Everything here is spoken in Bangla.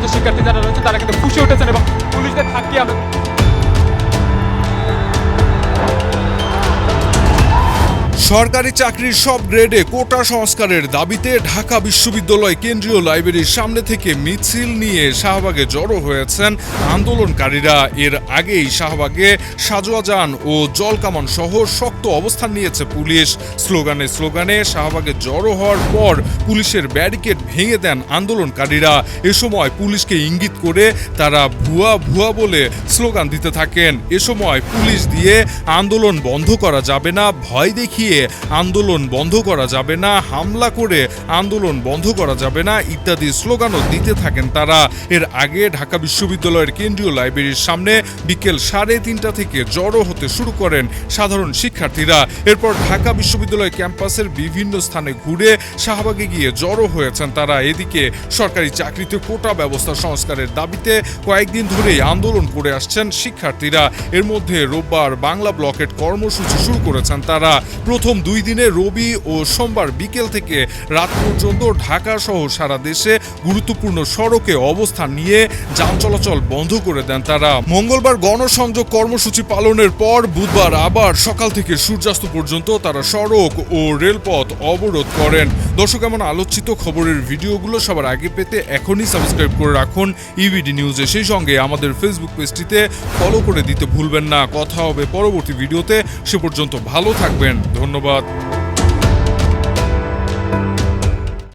কর্মরত শিক্ষার্থী যারা রয়েছে তারা কিন্তু খুশি উঠেছেন এবং পুলিশদের থাকিয়ে আমরা সরকারি চাকরির সব গ্রেডে কোটা সংস্কারের দাবিতে ঢাকা বিশ্ববিদ্যালয় কেন্দ্রীয় লাইব্রেরির সামনে থেকে মিছিল নিয়ে শাহবাগে জড়ো হয়েছেন আন্দোলনকারীরা। এর আগেই শাহবাগে সাজোয়াজান ও জলকামান সহ শক্ত অবস্থান নিয়েছে পুলিশ। স্লোগানে স্লোগানে শাহবাগে জড়ো হওয়ার পর পুলিশের ব্যারিকেড ভেঙে দেন আন্দোলনকারীরা। এ সময় পুলিশকে ইঙ্গিত করে তারা ভুয়া ভুয়া বলে স্লোগান দিতে থাকেন। এ সময় পুলিশ দিয়ে আন্দোলন বন্ধ করা যাবে না, ভয় দেখিয়ে আন্দোলন বন্ধ করা যাবে না, হামলা করে আন্দোলন বন্ধ করা যাবে না, ইত্যাদি স্লোগানও দিতে থাকেন তারা। এর আগে ঢাকা বিশ্ববিদ্যালয়ের কেন্দ্রীয় লাইব্রেরির সামনে বিকেল সাড়ে তিনটা থেকে জড়ো হতে শুরু করেন সাধারণ শিক্ষার্থীরা। এরপর ঢাকা বিশ্ববিদ্যালয় ক্যাম্পাসের বিভিন্ন স্থানে ঘুরে শাহবাগে গিয়ে জড়ো হয়েছেন তারা। এদিকে সরকারি চাকরিতে কোটা ব্যবস্থা সংস্কারের দাবিতে কয়েকদিন ধরেই আন্দোলন করে আসছেন শিক্ষার্থীরা। এর মধ্যে রোববার বাংলা ব্লকেট কর্মসূচি শুরু করেছেন তারা। প্রথম দুই দিনে রবি ও সোমবার বিকেল থেকে রাত পর্যন্ত ঢাকা সহ সারা দেশে গুরুত্বপূর্ণ সড়কে অবস্থান নিয়ে যান চলাচল বন্ধ করে দেন তারা। মঙ্গলবার গণসংযোগ কর্মসূচি পালনের পর বুধবার আবার সকাল থেকে সূর্যাস্ত পর্যন্ত তারা সড়ক ও রেলপথ অবরোধ করেন। দর্শক, এমন আলোচিত খবরের ভিডিওগুলো সবার আগে পেতে এখনই সাবস্ক্রাইব করে রাখুন ইভিডি নিউজে। সেই সঙ্গে আমাদের ফেসবুক পেজটিতে ফলো করে দিতে ভুলবেন না। কথা হবে পরবর্তী ভিডিওতে। সে পর্যন্ত ভালো থাকবেন। ধন্যবাদ।